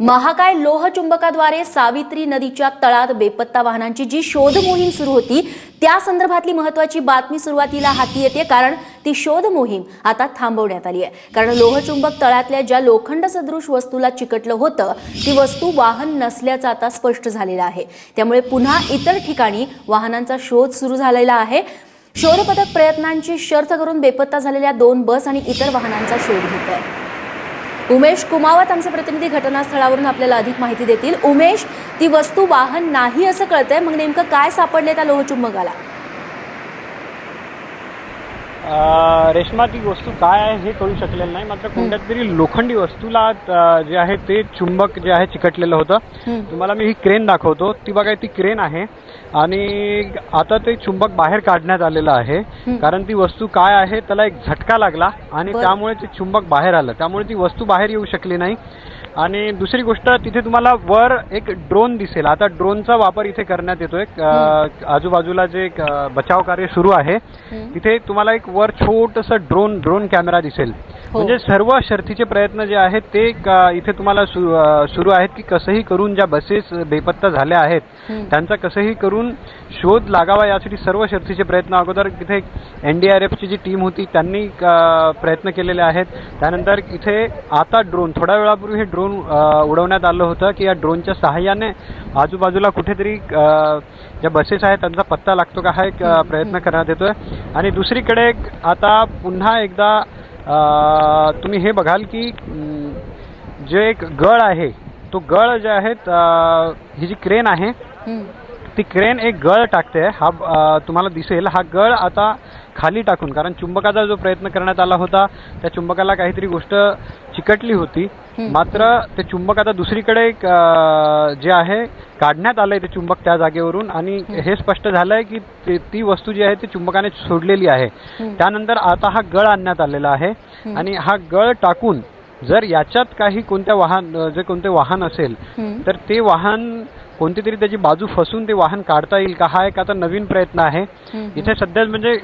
महाकाय लोहचुंबकाद्वारे सावित्री नदीच्या तळात बेपत्ता वाहनांची जी शोध मोहीम सुरू होती त्या संदर्भातली महत्वाची बातमी सुरुवातीला हाती येते कारण ती शोध मोहीम आता थांबवण्यात आली आहे. कारण लोहचुंबक तळातल्या ज्या लोखंड सदृश वस्तूला चिकटलं होतं ती वस्तू वाहन नसल्याचं आता स्पष्ट झालेलं आहे. त्यामुळे पुन्हा इतर ठिकाणी वाहनांचा शोध सुरू झालेला आहे. शोधपदक प्रयत्नांची शर्थ करून बेपत्ता झालेल्या दोन बस आणि इतर वाहनांचा शोध घेत आहे उमेश कुमावत आमचे प्रतिनिधी घटनास्थळावरून आपल्याला अधिक माहिती देतील. उमेश ती वस्तू वाहन नाही असं कळतंय. मग नेमकं काय सापडले त्या लोहचुंबकाला? रेश्मा ती वस्तू काय आहे हे कळू शकलेलं नाही. मात्र कोणत्या तरी लोखंडी वस्तूला जे आहे ते चुंबक जे आहे चिकटलेलं होतं. तुम्हाला मी ही क्रेन दाखवतो. ती बघा ती क्रेन आहे. आणि आता ते चुंबक बाहेर काढण्यात आलेलं आहे. कारण ती वस्तू काय आहे त्याला एक झटका लागला. आणि. त्यामुळे ते चुंबक बाहेर आलं. त्यामुळे ती वस्तू बाहेर येऊ शकली नाही. आणि दुसरी गोष्ट तिथे तुम्हाला वर एक ड्रोन दिसेल. आता ड्रोनचा वापर इथे करण्यात येतोय. आजूबाजूला जे बचाव कार्य सुरू आहे तिथे तुम्हाला एक वर छोटस ड्रोन ड्रोन कॅमेरा दिसेल. म्हणजे सर्व शर्थीचे प्रयत्न जे आहेत ते इथे तुम्हाला सुरू आहेत की कसंही करून ज्या बसेस बेपत्ता झाल्या आहेत हं. त्यांचा कसंही करून शोध लागावा यासाठी सर्व शर्थीचे प्रयत्न अगोदर इथे एनडीआरएफची जी टीम होती त्यांनी प्रयत्न केलेले आहेत. त्यानंतर इथे आता ड्रोन थोड्या वेळापूर्वी हे ड्रोन उडवण्यात आलं होतं की या ड्रोनच्या सहाय्याने आजूबाजूला कुठेतरी ज्या बसेस आहेत त्यांचा पत्ता लागतो का हा एक प्रयत्न करण्यात येतोय. आणि दुसरीकडे आता पुन्हा एकदा तुम्ही हे बघाल की जे एक गळ आहे तो गळ जे आहेत अ, ही जी क्रेन आहे. ती क्रेन एक गळ टाकते हा तुम्हाला दिसेल हा गळ आता खाली टाकून कारण चुंबकाचा जो प्रयत्न करण्यात आला होता त्या चुंबकाला काहीतरी गोष्ट चिकटली होती. मात्र ते चुंबक आता दुसरीकडे जे आहे काढण्यात आलंय ते चुंबक त्या जागेवरून. आणि हे स्पष्ट झालंय की ती वस्तू जी आहे ती चुंबकाने सोडलेली आहे. त्यानंतर आता हा गळ आणण्यात आलेला आहे. आणि हा गळ टाकून जर याच्यात काही कोणत्या वाहन जे कोणते वाहन असेल. तर ते वाहन कोणती तरी त्याची बाजू फसून ते वाहन काढता येईल का? हा एक आता नवीन प्रयत्न आहे. इथे सध्या म्हणजे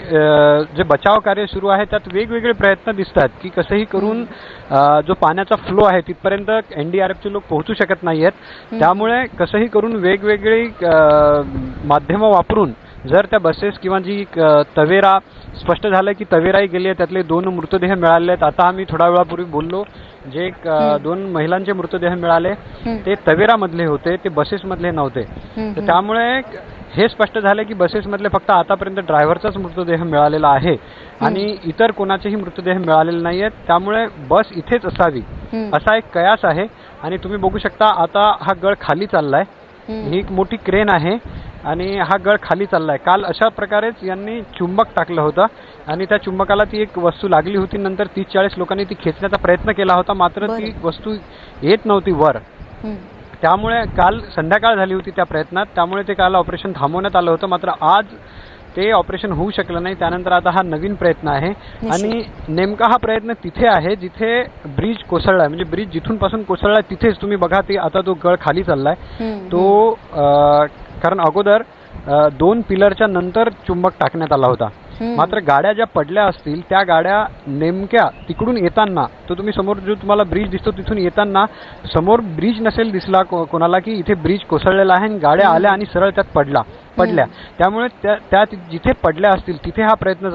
जे बचाव कार्य सुरू आहे त्यात वेगवेगळे प्रयत्न दिसतात की कसंही करून जो पाण्याचा फ्लो आहे तिथपर्यंत एनडीआरएफचे लोक पोहोचू शकत नाहीयेत. त्यामुळे कसंही करून वेगवेगळी माध्यमं वापरून जर त्या बसेस किंवा जी तवेरा स्पष्ट झालं की तवेराही गेली आहे त्यातले दोन मृतदेह मिळाले आहेत. आता आम्ही थोड्या वेळापूर्वी बोललो जे दोन महिलांचे मृतदेह मिळाले ते तवेरा मधले होते ते बसेस मधले नव्हते. तर त्यामुळे हे स्पष्ट झालं की बसेस मधले फक्त आतापर्यंत ड्रायव्हरचाच मृतदेह मिळालेला आहे. आणि इतर कोणाचेही मृतदेह मिळालेले नाहीयेत त्यामुळे बस इथेच असावी असा एक कयास आहे. आणि तुम्ही बघू शकता आता हा गळ खाली चाललाय. ही एक मोठी क्रेन आहे. आणि हा गळ खाली चाललाय. काल अशा प्रकारेच यांनी चुंबक टाकलं होतं आणि त्या चुंबकाला ती एक वस्तू लागली होती. नंतर तीस चाळीस लोकांनी ती खेचण्याचा प्रयत्न केला होता. मात्र ती वस्तू येत नव्हती वर. त्यामुळे काल संध्याकाळ झाली होती त्या प्रयत्नात. त्यामुळे ते काल ऑपरेशन थांबवण्यात आलं होतं. मात्र आज ते ऑपरेशन होऊ शकलं नाही. त्यानंतर आता हा नवीन प्रयत्न आहे. आणि नेमका हा प्रयत्न तिथे आहे जिथे ब्रिज कोसळलाय. म्हणजे ब्रिज जिथून पासून कोसळलाय तिथेच तुम्ही बघा. ते आता तो गळ खाली चाललाय. तो कारण अगोदर दोन पिलरच्या नंतर चुंबक टाकण्यात आला होता. मात्र गाड्या ज्या पडल्या असतील त्या गाड्या नेमक्या तिकडून येताना तो तुम्ही समोर जो तुम्हाला ब्रिज दिसतो तिथून येताना समोर ब्रिज नसेल दिसला कोणाला की इथे ब्रिज कोसळलेला आहे आणि गाड्या आल्या आणि सरळ त्यात पडला पडल्या. त्यामुळे त्या जिथे पडल्या असतील तिथे हा प्रयत्न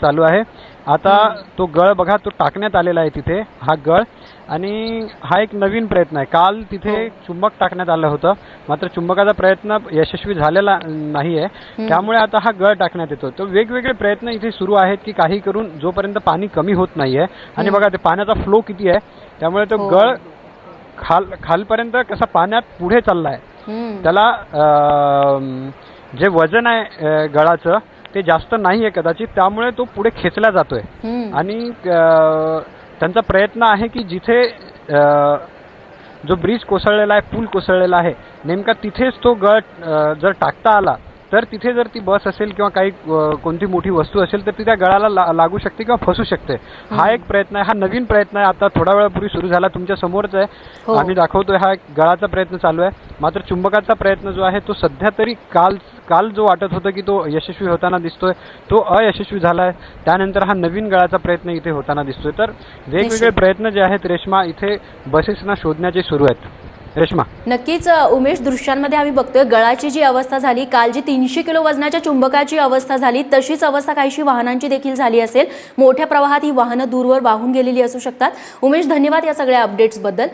चालू आहे. आता तो गळ बघा तो टाकण्यात आलेला आहे तिथे हा गळ. आणि हा एक नवीन प्रयत्न आहे. काल तिथे चुंबक टाकण्यात आलं होतं. मात्र चुंबकाचा प्रयत्न यशस्वी झालेला नाही आहे त्यामुळे आता हा गळ टाकण्यात येतो. तर वेगवेगळे प्रयत्न इथे सुरू आहेत की काही करून जोपर्यंत पाणी कमी होत नाहीये. आणि बघा ते पाण्याचा फ्लो किती आहे त्यामुळे तो गळ खाल खालपर्यंत कसा पाण्यात पुढे चाललाय. हं. त्याला जे वजन आहे गळाचं ते जास्त नाहीये कदाचित. त्यामुळे तो पुढे खेचला जातोय. हं. आणि त्यांचा प्रयत्न आहे की जिथे जो ब्रिज कोसळलेला आहे पूल कोसळलेला आहे नेमका तिथेच तो गट जर टाकता आला तर तिथे जर ती बस असेल किंवा काही कोणती मोठी वस्तू असेल तर ती त्या गळाला ला- लागू शकते किंवा फसू शकते. हा एक प्रयत्न आहे हा नवीन प्रयत्न आहे. आता थोड्या वेळापूर्वी सुरू झाला तुमच्या समोरच हो. आहे आम्ही दाखवतोय हा एक गळाचा प्रयत्न चालू आहे. मात्र चुंबकाचा प्रयत्न जो आहे तो सध्या तरी काल काल जो वाटत होता की तो यशस्वी होताना दिसतोय तो अयशस्वी झालाय. त्यानंतर हा नवीन गळाचा प्रयत्न इथे होताना दिसतोय. तर वेगवेगळे. प्रयत्न जे आहेत रेश्मा इथे बसेसना शोधण्याचे सुरू आहेत. रेश्मा. नक्कीच उमेश दृश्यांमध्ये आम्ही बघतोय गळाची जी अवस्था झाली काल जी तीनशे किलो वजनाच्या चुंबकाची अवस्था झाली तशीच अवस्था काहीशी वाहनांची देखील झाली असेल. मोठ्या प्रवाहात ही वाहनं दूरवर वाहून गेलेली असू शकतात. उमेश धन्यवाद या सगळ्या अपडेट्सबद्दल